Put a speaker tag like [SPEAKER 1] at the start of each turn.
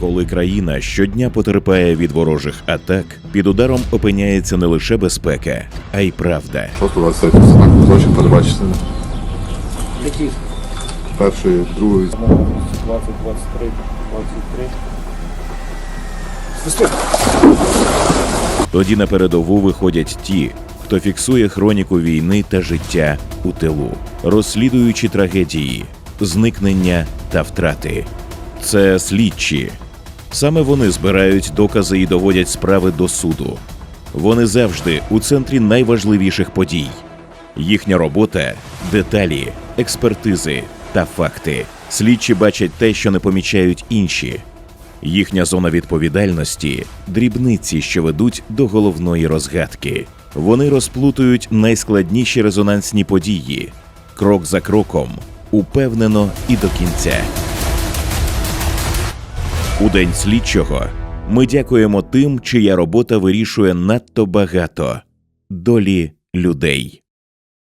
[SPEAKER 1] Коли країна щодня потерпає від ворожих атак, під ударом опиняється не лише безпека, а й правда.
[SPEAKER 2] 623 знак злочин передбачити.
[SPEAKER 3] Які?
[SPEAKER 2] Перший, другий.
[SPEAKER 3] 20, 23, 23. Свисти.
[SPEAKER 1] Тоді на передову виходять ті, хто фіксує хроніку війни та життя у тилу, розслідуючи трагедії, зникнення та втрати. Це слідчі. Саме вони збирають докази і доводять справи до суду. Вони завжди у центрі найважливіших подій. Їхня робота деталі, експертизи та факти. Слідчі бачать те, що не помічають інші. Їхня зона відповідальності дрібниці, що ведуть до головної розгадки. Вони розплутують найскладніші резонансні події, крок за кроком, упевнено і до кінця. У день слідчого ми дякуємо тим, чия робота вирішує надто багато долі людей.